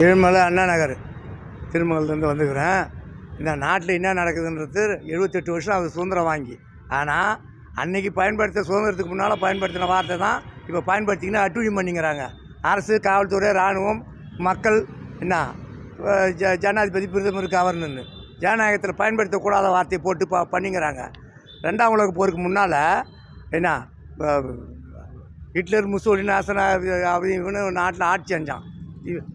திருமலை அண்ணா நகர் திருமங்கலத்துலேருந்து வந்துக்கிறேன் இந்த நாட்டில் என்ன நடக்குதுன்றது எழுபத்தெட்டு வருஷம் அது சுதந்திரம் வாங்கி. ஆனால் அன்னைக்கு பயன்படுத்த சுதந்திரத்துக்கு முன்னால் பயன்படுத்தின வார்த்தை தான் இப்போ பயன்படுத்திங்கன்னா அட்டுழியம் பண்ணிங்கிறாங்க அரசு காவல்துறை இராணுவம் மக்கள் என்ன ஜ ஜனாதிபதி பிரதமர் கவர்னு ஜனநாயகத்தில் பயன்படுத்தக்கூடாத வார்த்தையை போட்டு ப பண்ணிங்கிறாங்க ரெண்டாம் உலக போருக்கு முன்னால் என்ன ஹிட்லர் முசோலின் ஆசனா அவன் இவனு நாட்டில் ஆட்சி செஞ்சான்.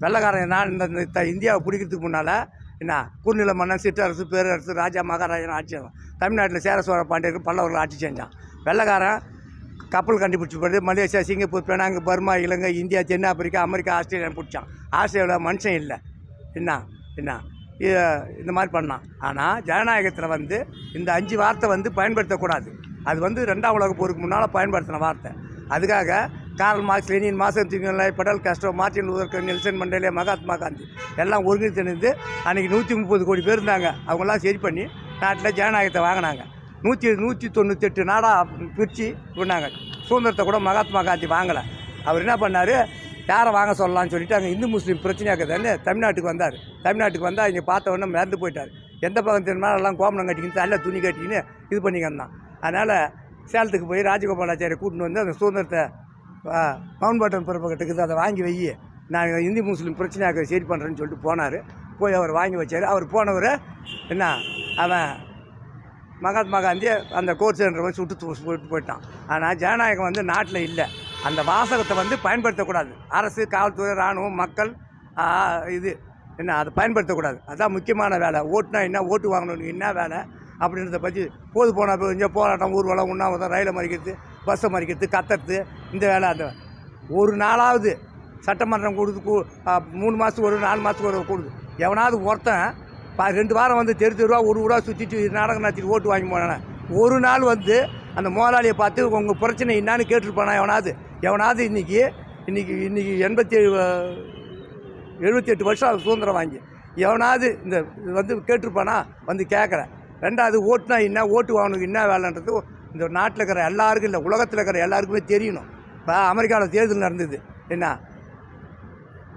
வெள்ளைக்காரன் நான் இந்த இந்த இந்தியாவை பிடிக்கிறதுக்கு முன்னால் என்ன குறுநில மன்னன் சிற்றரசு பேரரசு ராஜா மகாராஜன் ஆட்சி தமிழ்நாட்டில் சேர சோழ பாண்டியர்கள் பல்லவர்கள் ஆட்சி செஞ்சான். வெள்ளைக்காரன் கப்பல் கண்டுபிடிச்சி போடுது Malaysia Singapore Penang Burma Ilangai India தென்னாப்பிரிக்கா அமெரிக்கா ஆஸ்திரேலியா பிடிச்சான். ஆஸ்திரேலியாவில் மனுஷன் இல்லை. என்ன என்ன இந்த மாதிரி பண்ணான். ஆனால் ஜனநாயகத்தில் வந்து இந்த அஞ்சு வார்த்தை வந்து பயன்படுத்தக்கூடாது. அது வந்து ரெண்டாம் உலக போருக்கு முன்னால் பயன்படுத்தின வார்த்தை. அதுக்காக கார்ல் மார்க்ஸ் லெனின் மாசம் திங்களை படல் கஷ்டம் Martin Luther Nelson Mandela Mahatma Gandhi. எல்லாம் ஒருங்கிணைந்து அன்றைக்கி நூற்றி முப்பது கோடி பேர் இருந்தாங்க. அவங்கெல்லாம் சரி பண்ணி நாட்டில் ஜனநாயகத்தை வாங்கினாங்க. நூற்றி நூற்றி தொண்ணூத்தெட்டு நாடாக பிரித்து விட்டாங்க சுதந்திரத்தை கூட மகாத்மா காந்தி வாங்கலை. அவர் என்ன பண்ணார்? யாரை வாங்க சொல்லலாம்னு சொல்லிட்டு அங்கே இந்து முஸ்லீம் பிரச்சனையாக்குதுன்னு தமிழ்நாட்டுக்கு வந்தார். தமிழ்நாட்டுக்கு வந்தால் இங்கே பார்த்த உடனே மறந்து போயிட்டார். எந்த பக்கம் திரும்பினாலும் எல்லாம் கோமணம் கட்டிக்கின்னு தள்ள துணி கட்டிக்கின்னு இது பண்ணிக்கிருந்தான் அதனால் சேலத்துக்கு போய் ராஜகோபாலாச்சாரியை கூட்டின்னு வந்து அந்த சுதந்திரத்தை பவுன் மவுண்ட் பாட்டன் இருக்குது அதை வாங்கி வை. நான் இந்தி முஸ்லீம் பிரச்சனையாக சரி பண்ணுறேன்னு சொல்லிட்டு போனார். போய் அவர் வாங்கி வச்சார். அவர் போனவர் என்ன அவன் மகாத்மா காந்தி அந்த கோர்ட் சென்டரை வந்து சுட்டு தூ- போயிட்டான். ஆனால் ஜனநாயகம் வந்து நாட்டில் இல்லை. அந்த வாசகத்தை வந்து பயன்படுத்தக்கூடாது. அரசு காவல்துறை இராணுவம் மக்கள் இது என்ன அதை பயன்படுத்தக்கூடாது. அதான் முக்கியமான வேலை. ஓட்டுனா என்ன ஓட்டு வாங்கணும் என்ன வேலை அப்படின்றத பற்றி போது போனால் இங்கே போராட்டம் ஊர்வலம் உண்ணாவதம் ரயிலை மறிக்கிறது பஸ்ஸை மறிக்கிறது கத்துறது இந்த வேலை அந்த ஒரு நாளாவது சட்டமன்றம் கொடுத்து கூ- மூணு மாதத்துக்கு ஒரு நாலு மாதத்துக்கு ஒரு கொடுது. எவனாவது ஒருத்தன் பா ரெண்டு வாரம் வந்து தெரு தெருவா ஒரு ஊரா சுற்றிட்டு நாடகம் நடத்திட்டு ஓட்டு வாங்கி போனானே? ஒரு நாள் வந்து அந்த முதலாளியை பார்த்து உங்கள் பிரச்சனை என்னான்னு கேட்டுருப்பானா எவனாவது? எவனாவது இன்றைக்கி இன்றைக்கி இன்றைக்கி எண்பத்தி ஏழு எழுபத்தி எட்டு வருஷம் அது சுதந்திரம் வாங்கி. எவனாவது இந்த இது வந்து கேட்டிருப்பானா? வந்து கேட்குறேன். ரெண்டாவது ஓட்டுனா என்ன? ஓட்டு வாங்கணுக்கு என்ன வேலைன்றது இந்த நாட்டில் இருக்கிற எல்லாருக்கும் இல்லை உலகத்தில் இருக்கிற எல்லாருக்குமே தெரியணும். இப்போ அமெரிக்காவில் தேர்தல் நடந்தது. என்ன?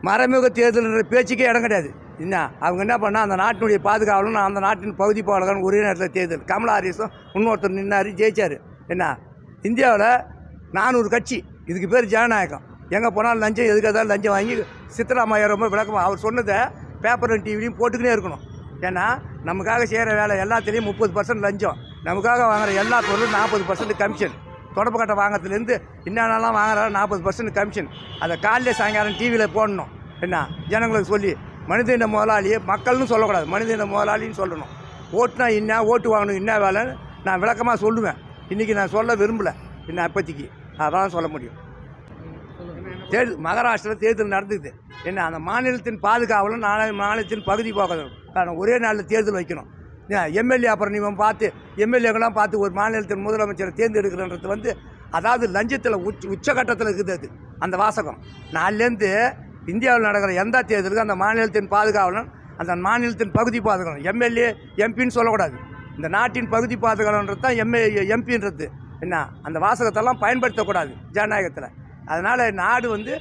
மறைமுக தேர்தல்ன்ற பேச்சுக்கே இடம் கிடையாது. என்ன? அவங்க என்ன பண்ணால் அந்த நாட்டினுடைய பாதுகாவலும் அந்த நாட்டின் பகுதி பாலகன் ஒரே நேரத்தில் தேர்தல். கமலா ஹாரிஸும் இன்னொருத்தர் நின்னார் ஜெயிச்சார். என்ன? இந்தியாவில் நானூறு கட்சி. இதுக்கு பேர் ஜனநாயகம். எங்கே போனாலும் லஞ்சம் எதுக்கு லஞ்சம் வாங்கி சித்தராமையா ரொம்ப விளக்கமாக அவர் சொன்னதை பேப்பரும் டிவிலையும் போட்டுக்கினே இருக்கணும். ஏன்னா நமக்காக செய்கிற வேலை எல்லாத்துலேயும் முப்பது பர்சன்ட் லஞ்சம். நமக்காக வாங்குற எல்லா பொருளும் நாற்பது பர்சன்ட் கமிஷன் தொடப்பு கட்டை வாங்குறதுலேருந்து என்னென்னலாம் வாங்குறாரு நாற்பது பர்சன்ட் கமிஷன் அதை காலையில் சாயங்காலம் டிவியில் போடணும். என்ன? ஜனங்களுக்கு சொல்லி மனிதன முதலாளி மக்கள்னு சொல்லக்கூடாது. மனிதன முதலாளின்னு சொல்லணும். ஓட்டுனா என்ன ஓட்டு வாங்கணும் என்ன வேலைன்னு நான் விளக்கமாக சொல்லுவேன். இன்றைக்கி நான் சொல்ல விரும்பலை. என்ன அப்போதைக்கு அதான் சொல்ல முடியும். தேர்தல் மகாராஷ்டிராவில் தேர்தல் நடந்துக்குது. என்ன? அந்த மாநிலத்தின் பாதுகாவலும் நாளை மாநிலத்தின் பகுதி போகணும். காரணம் ஒரே நாளில் தேர்தல் வைக்கணும். எம்எல்ஏ அப்புறம் நீவன் பார்த்து எம்எல்ஏக்கெல்லாம் பார்த்து ஒரு மாநிலத்தின் முதலமைச்சரை தேர்ந்தெடுக்கிறன்றது வந்து அதாவது லஞ்சத்தில் உச்ச உச்சகட்டத்தில் இருக்குது அது அந்த வாசகம். நாலுலேருந்து இந்தியாவில் நடக்கிற எந்த தேர்தலுக்கும் அந்த மாநிலத்தின் பாதுகாவலன் அந்த மாநிலத்தின் பகுதி பாதுகாவலன் எம்எல்ஏ எம்பின்னு சொல்லக்கூடாது. இந்த நாட்டின் பகுதி பாதுகாவலன்றது தான் எம்ஏ எம்பின்றது. என்ன அந்த வாசகத்தெல்லாம் பயன்படுத்தக்கூடாது ஜனநாயகத்தில். அதனால் நாடு வந்து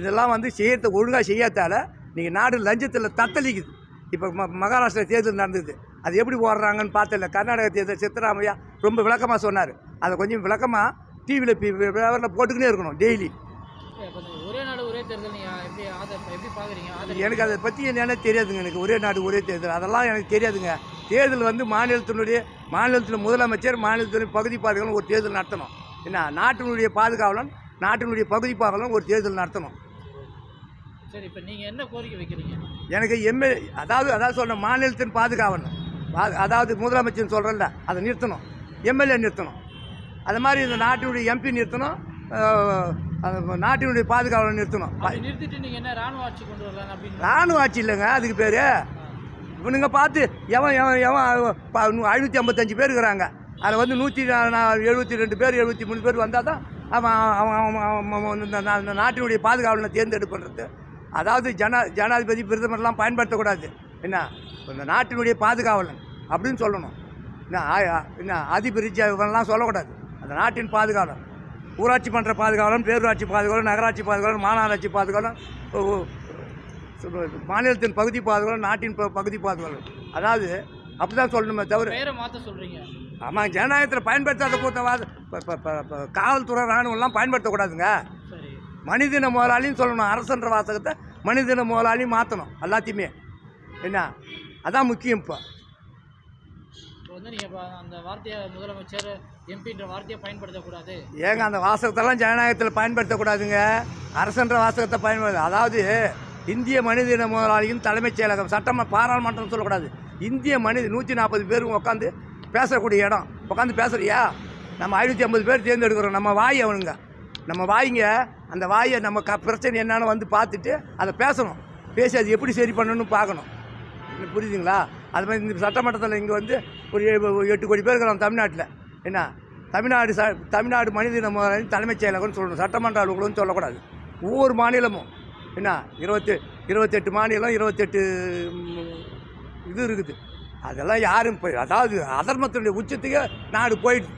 இதெல்லாம் வந்து செய்யறது ஒழுங்காக செய்யாதால நீங்கள் நாடு லஞ்சத்தில் தத்தளிக்குது. இப்போ ம மகாராஷ்டிரா தேர்தல் நடந்தது. அது எப்படி போடுறாங்கன்னு பார்த்தல கர்நாடக தேர்தல் சித்தராமையா ரொம்ப விளக்கமாக சொன்னார். அதை கொஞ்சம் விளக்கமாக டிவியில் பேப்பரில் போட்டுக்கினே இருக்கணும் டெய்லி. எனக்கு அதை பற்றி என்னென்ன தெரியாதுங்க. எனக்கு ஒரே நாடு ஒரே தேர்தல். அதெல்லாம் எனக்கு தெரியாதுங்க. தேர்தல் வந்து மாநிலத்தினுடைய மாநிலத்தின் முதலமைச்சர் மாநிலத்தினுடைய பகுதி பாதுகாவலன் ஒரு தேர்தல் நடத்தணும். என்ன? நாட்டினுடைய பாதுகாவலன் நாட்டினுடைய பகுதி பாதுகாவலன் ஒரு தேர்தல் நடத்தணும். சரி இப்ப நீங்க என்ன கோரிக்கை வைக்கிறீங்க? எனக்கு எம்எல்ஏ அதாவது அதாவது சொல்ற மாநிலத்தின் பாதுகாவலன். அதாவது முதலமைச்சர் சொல்கிறல்ல அதை நிறுத்தணும். எம்எல்ஏ நிறுத்தணும். அது மாதிரி இந்த நாட்டினுடைய எம்பி நிறுத்தணும் நாட்டினுடைய பாதுகாவலன் நிறுத்தணும். ராணுவ ஆட்சி கொண்டு வரலாம் அப்படின்னு? ராணுவ ஆட்சி இல்லைங்க அதுக்கு பேர். இவனுங்க பார்த்து எவன் எவன் எவன் ஐநூற்றி ஐம்பத்தஞ்சு பேர் இருக்கிறாங்க. அதில் வந்து நூற்றி எழுபத்தி ரெண்டு பேர் எழுபத்தி மூணு பேர் வந்தால் தான் அவன் அவன் அவன் இந்த நாட்டினுடைய பாதுகாவலனை தேர்ந்தெடுப்புன்றது. அதாவது ஜன ஜனாதிபதி பிரதமர்லாம் பயன்படுத்தக்கூடாது. என்ன? இந்த நாட்டினுடைய பாதுகாவலன். அப்படின்னு சொல்லணும். என்ன ஆ- ஆ- என்ன அதிபர் இவன்லாம் சொல்லக்கூடாது. அந்த நாட்டின் பாதுகாவலன் ஊராட்சி மன்ற பாதுகாவலன் பேரூராட்சி பாதுகாவலன் நகராட்சி பாதுகாவலன் மாநகராட்சி சொல்றது, மாநிலத்தின் பகுதி பாதுகாவலர் நாட்டின் பகுதி பாதுகாவலர். அதாவது அப்படி தான் சொல்லணுமே தவிர பேரை மாற்ற சொல்கிறீங்க ஆமாம் ஜனநாயகத்தில் பயன்படுத்தாத இப்போ காவல்துறை ராணுவம்லாம் பயன்படுத்தக்கூடாதுங்க. மனிதன முதலாளின்னு சொல்லணும். அரசன்ற வாசகத்தை மனிதன முதலாளி மாற்றணும் எல்லாத்தையுமே. என்ன? அதான் முக்கியம் இப்போ. வந்து நீங்கள் அந்த வார்த்தையை முதலமைச்சர் எம்பின்ற வார்த்தையை பயன்படுத்தக்கூடாது. ஏங்க அந்த வாசகத்தெல்லாம் ஜனநாயகத்தில் பயன்படுத்தக்கூடாதுங்க. அரசன்ற வாசகத்தை பயன்படுத்த அதாவது இந்திய மனிதன முதலாளியும் தலைமைச் செயலகம் சட்டம் பாராளுமன்றம் சொல்லக்கூடாது. இந்திய மனித நூற்றி நாற்பது பேரும் உட்காந்து பேசக்கூடிய இடம். உட்காந்து பேசுறியா? நம்ம ஐநூற்றி ஐம்பது பேர் தேர்ந்தெடுக்கிறோம். நம்ம வாய் அவனுங்க. நம்ம வாய்ங்க அந்த வாயை நம்ம க பிரச்சனை என்னன்னு வந்து பார்த்துட்டு அதை பேசணும். பேசி அது எப்படி சரி பண்ணணும்னு பார்க்கணும். புரியுதுங்களா? அது மாதிரி இந்த சட்டமன்றத்தில் இங்கே வந்து ஒரு எட்டு கோடி பேர் இருக்கிறோம் தமிழ்நாட்டில். என்ன? தமிழ்நாடு ச தமிழ்நாடு மனித முதலாளி தலைமைச் செயலகம்னு சொல்லணும். சட்டமன்ற அலுவலகம்னு சொல்லக்கூடாது. ஒவ்வொரு மாநிலமும். என்ன? இருபத்தி இருபத்தெட்டு மாநிலம் இருபத்தெட்டு இது இருக்குது. அதெல்லாம் யாரும் போய் அதாவது அதர்மத்தினுடைய உச்சத்துக்கு நாடு போயிடுது.